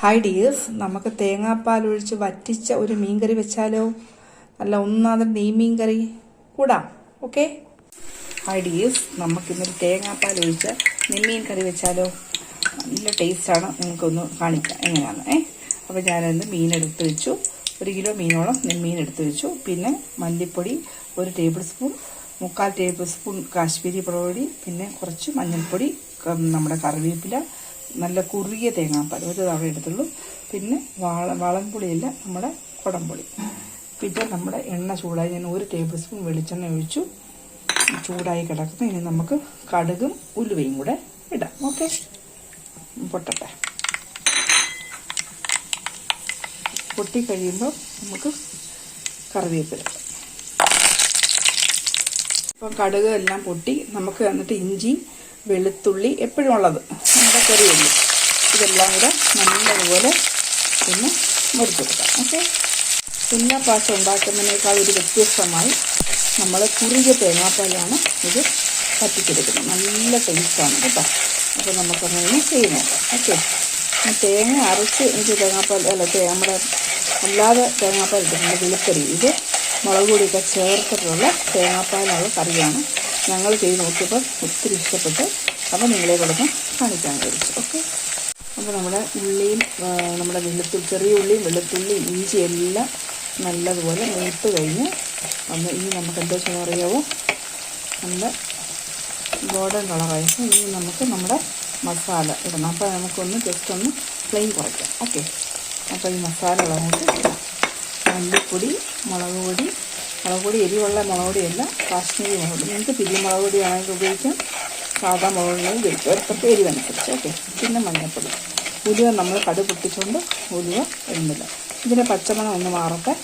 Hi dears നമുക്ക് തേങ്ങാപ്പാൽ ഒഴിച്ച് വറ്റിച്ച ഒരു മീൻകറി വെച്ചാലോ? നല്ല ഒന്നാമത് നെയ്മീൻ കറി കൂടാം ഓക്കെ ഹായ് ഡിയേഴ്സ് നമുക്കിന്നൊരു തേങ്ങാപ്പാൽ ഒഴിച്ച് നെമ്മീൻ കറി വെച്ചാലോ? നല്ല ടേസ്റ്റാണ് നിങ്ങൾക്കൊന്ന് കാണിക്കാം. എങ്ങനെയാണ് ഏ? അപ്പോൾ ഞാനൊന്ന് മീനെടുത്ത് വെച്ചു. ഒരു കിലോ മീനോളം നെമ്മീൻ എടുത്ത് വെച്ചു. പിന്നെ മല്ലിപ്പൊടി ഒരു ടേബിൾ സ്പൂൺ മുക്കാൽ ടേബിൾ സ്പൂൺ കാശ്മീരി മുളകുപൊടി പിന്നെ കുറച്ച് മഞ്ഞൾപ്പൊടി നമ്മുടെ കറിവേപ്പില നല്ല കുറുകിയ തേങ്ങാപ്പാൽ ഒരു തവണ എടുത്തുള്ളൂ. പിന്നെ വാള വളംപുളിയല്ല നമ്മുടെ കുടംപുളി. പിന്നെ നമ്മുടെ എണ്ണ ചൂടായി ഞാൻ ഒരു ടേബിൾ സ്പൂൺ വെളിച്ചെണ്ണ ഒഴിച്ചു. ചൂടായി കിടക്കുന്നു. ഇനി നമുക്ക് കടുകും ഉലുവയും കൂടെ ഇടാം. ഓക്കെ? പൊട്ടട്ടെ. പൊട്ടി കഴിയുമ്പോൾ നമുക്ക് കറിവേപ്പില. ഇപ്പം കടുക് എല്ലാം പൊട്ടി. നമുക്ക് എന്നിട്ട് ഇഞ്ചി വെളുത്തുള്ളി എപ്പോഴും ഉള്ളത്. നമ്മുടെ ചെറിയുള്ളി ഇതെല്ലാം കൂടെ നല്ലതുപോലെ പിന്നെ മുറിച്ചെടുക്കാം ഓക്കെ? എല്ലാ പാസം ഉണ്ടാക്കുന്നതിനേക്കാൾ ഒരു വ്യത്യസ്തമായി നമ്മൾ കുറുകിയ തേങ്ങാപ്പാലാണ് ഇത് പറ്റിച്ചെടുക്കുന്നത്. നല്ല ടേസ്റ്റാണ് കേട്ടോ. അപ്പോൾ നമുക്കങ്ങനെ ചെയ്ത് ഓക്കെ? തേങ്ങ അരച്ച് എനിക്ക് തേങ്ങാപ്പാൽ അല്ല നമ്മുടെ അല്ലാതെ തേങ്ങാപ്പാൽ ഇട്ടിട്ടുണ്ട് വെളുക്കറി ഇത് മുളക് പൊടിയൊക്കെ ചേർത്തിട്ടുള്ള തേങ്ങാപ്പാലുള്ള കറിയാണ് ഞങ്ങൾ ചെയ്ത് നോക്കിയപ്പോൾ ഒത്തിരി ഇഷ്ടപ്പെട്ട് അപ്പോൾ നിങ്ങളെ കൊടുത്ത് കാണിക്കാൻ കഴിച്ചു. ഓക്കെ? അപ്പോൾ നമ്മുടെ ഉള്ളിയും നമ്മുടെ വെളുത്തുള്ളി ചെറിയ ഉള്ളിയും വെളുത്തുള്ളിയും ഇഞ്ചി എല്ലാം നല്ലതുപോലെ മൂത്ത് കഴിഞ്ഞ് ഒന്ന് ഇനി നമുക്ക് എന്താ ചെയ്യാൻ അറിയാവോ? നല്ല ഗോൾഡൻ കളറായിട്ട് ഇനി നമുക്ക് നമ്മുടെ മസാല ഇടണം. അപ്പോൾ നമുക്കൊന്ന് ജസ്റ്റ് ഒന്ന് പ്ലെയിൻ കുറയ്ക്കാം. ഓക്കെ? അപ്പോൾ ഈ മസാല ഇടാം മല്ലിപ്പൊടി മുളക് പൊടി പൊടി എരിവുള്ള മുളക് പൊടിയല്ല കാശ്മീരി മുളക് പൊടി. നിങ്ങൾക്ക് പിരി മുളക് പൊടി ആണെങ്കിൽ ഉപയോഗിക്കാം. സാധാ മുളക് പൊടി ഉപയോഗിക്കാം. ഒരു എരിവനുസരിച്ച് ഓക്കെ. പിന്നെ മഞ്ഞൾപ്പൊടി ഉലുവ നമ്മൾ കടു പൊട്ടിച്ചുകൊണ്ട് ഉലുവ ഇടുന്നില്ല. ഇതിന്റെ പച്ചമണം ഒന്ന് മാറട്ടെ.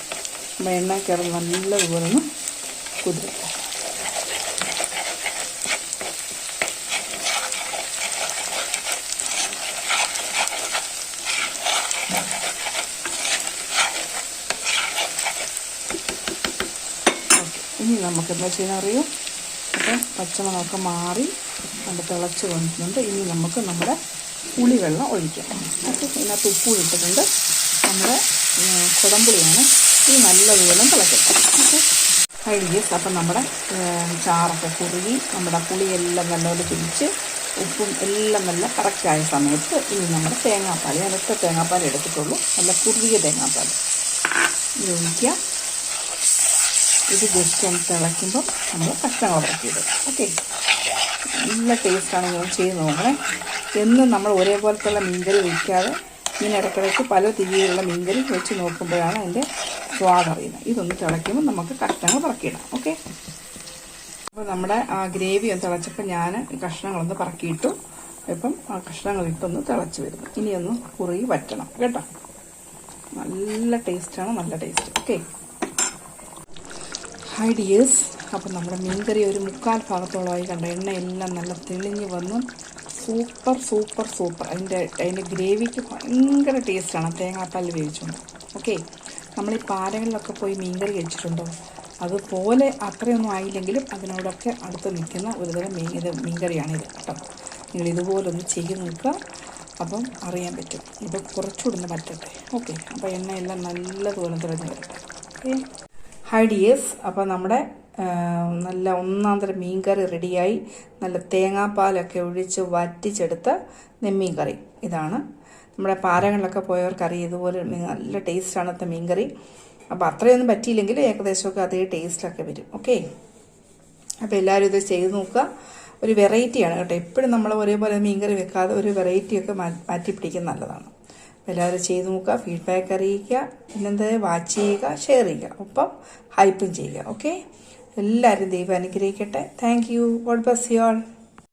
എണ്ണ കയറി നല്ലതുപോലെ ഒന്ന് കുതിരട്ടെ ഓക്കെ ഇനി നമുക്ക് എന്താ ചെയ്യാൻ അറിയോ? അപ്പം പച്ചമുളകൊക്കെ മാറി നല്ല തിളച്ച് വന്നിട്ടുണ്ട്. ഇനി നമുക്ക് നമ്മുടെ പുളിവെള്ളം ഒഴിക്കാം. അപ്പോൾ ഇതിനകത്ത് ഉപ്പ് ഇട്ടിട്ടുണ്ട്. നമ്മുടെ കുടംപുളിയാണ് ഇത് നല്ലതുപോലെ തിളക്കട്ടെ ഓക്കെ. കഴുകി അപ്പം നമ്മുടെ ചാറൊക്കെ കുറുകി നമ്മുടെ പുളിയെല്ലാം നല്ലപോലെ പിടിച്ച് ഉപ്പും എല്ലാം നല്ല കറക്റ്റായ സമയത്ത് ഇനി നമ്മുടെ തേങ്ങാപ്പാൽ അടുത്ത തേങ്ങാപ്പാൽ എടുത്തിട്ടുള്ളൂ. നല്ല കുറുകിയ തേങ്ങാപ്പാൽ ഇത് ഒഴിക്കുക ഇത് ജസ്റ്റ് ഒന്ന് തിളയ്ക്കുമ്പോൾ നമ്മൾ കഷ്ണങ്ങൾ ഇറക്കിയിടും ഓക്കെ നല്ല ടേസ്റ്റാണ് ഞാൻ ചെയ്ത് നോക്കണേ. എന്നും നമ്മൾ ഒരേപോലത്തുള്ള മീൻകറി വയ്ക്കാതെ ഇങ്ങനെ ഇടയ്ക്കിടയ്ക്ക് പല രീതിയിലുള്ള മീൻകറി വെച്ച് നോക്കുമ്പോഴാണ് അതിന്റെ സ്വാദ് അറിയുന്നത്. ഇതൊന്ന് തിളയ്ക്കുമ്പോൾ നമുക്ക് കഷ്ണങ്ങൾ പറക്കിയിടാം. ഓക്കെ അപ്പോൾ നമ്മുടെ ആ ഗ്രേവി ഒന്ന് തിളച്ചപ്പോൾ ഞാൻ കഷ്ണങ്ങളൊന്ന് പറക്കിയിട്ടു. ഇപ്പം ആ കഷ്ണങ്ങൾ ഇട്ടൊന്ന് തിളച്ച് വരുന്നു. ഇനിയൊന്ന് കുറുകി വറ്റണം. കേട്ടോ? നല്ല ടേസ്റ്റാണ് നല്ല ടേസ്റ്റ് ഓക്കെ ഹായ് ഡിയേഴ്സ് അപ്പം നമ്മുടെ മീൻകറി ഒരു മുക്കാൽ ഭാഗത്തോളമായി കണ്ട എണ്ണയെല്ലാം നല്ല തെളിഞ്ഞ് വന്ന്. Super super super. അതിന്റെ അതിന്റെ ഗ്രേവിക്ക് ഭയങ്കര ടേസ്റ്റാണ്. തേങ്ങാപ്പാൽ വേവിച്ചുകൊണ്ട് ഓക്കെ. നമ്മൾ ഈ പാലകളിലൊക്കെ പോയി മീൻകറി കഴിച്ചിട്ടുണ്ടോ? അതുപോലെ അത്രയൊന്നും ആയില്ലെങ്കിലും അതിനോടൊക്കെ അടുത്ത് നിൽക്കുന്ന ഒരുതരം മീൻ ഇത് മീൻകറിയാണിത് കേട്ടോ. നിങ്ങൾ ഇതുപോലൊന്ന് ചെയ്ത് നോക്കുക. അപ്പം അറിയാൻ പറ്റും. ഇപ്പോൾ കുറച്ചുകൂടെ പറ്റട്ടെ ഓക്കെ. അപ്പോൾ എണ്ണയെല്ലാം നല്ലതുപോലെ തിരഞ്ഞു വരട്ടെ. ഓക്കെ. ഹായ് ഡിയേഴ്സ് അപ്പോൾ നമ്മുടെ നല്ല ഒന്നാം തരം മീൻ കറി റെഡിയായി. നല്ല തേങ്ങാപ്പാലൊക്കെ ഒഴിച്ച് വറ്റിച്ചെടുത്ത നെമ്മീൻ കറി ഇതാണ്. നമ്മുടെ പാരങ്ങളിലൊക്കെ പോയവർക്കറി ഇതുപോലെ നല്ല ടേസ്റ്റാണ് ഇത്തെ മീൻ കറി അപ്പോൾ അത്രയൊന്നും പറ്റിയില്ലെങ്കിൽ ഏകദേശമൊക്കെ അതേ ടേസ്റ്റിലൊക്കെ വരും. ഓക്കെ? അപ്പോൾ എല്ലാവരും ഇത് ചെയ്ത് നോക്കുക. ഒരു വെറൈറ്റിയാണ് കേട്ടോ. എപ്പോഴും നമ്മൾ ഒരേപോലെ മീൻകറി വെക്കാതെ ഒരു വെറൈറ്റിയൊക്കെ മാറ്റി പിടിക്കുന്നത് നല്ലതാണ്. എല്ലാവരും ചെയ്തു നോക്കുക ഫീഡ്ബാക്ക് അറിയിക്കുക പിന്നെന്താ വാച്ച് ചെയ്യുക ഷെയർ ചെയ്യുക. ഒപ്പം ഹൈപ്പും ചെയ്യുക ഓക്കെ എല്ലാവരും ദൈവം അനുഗ്രഹിക്കട്ടെ. Thank you God bless you all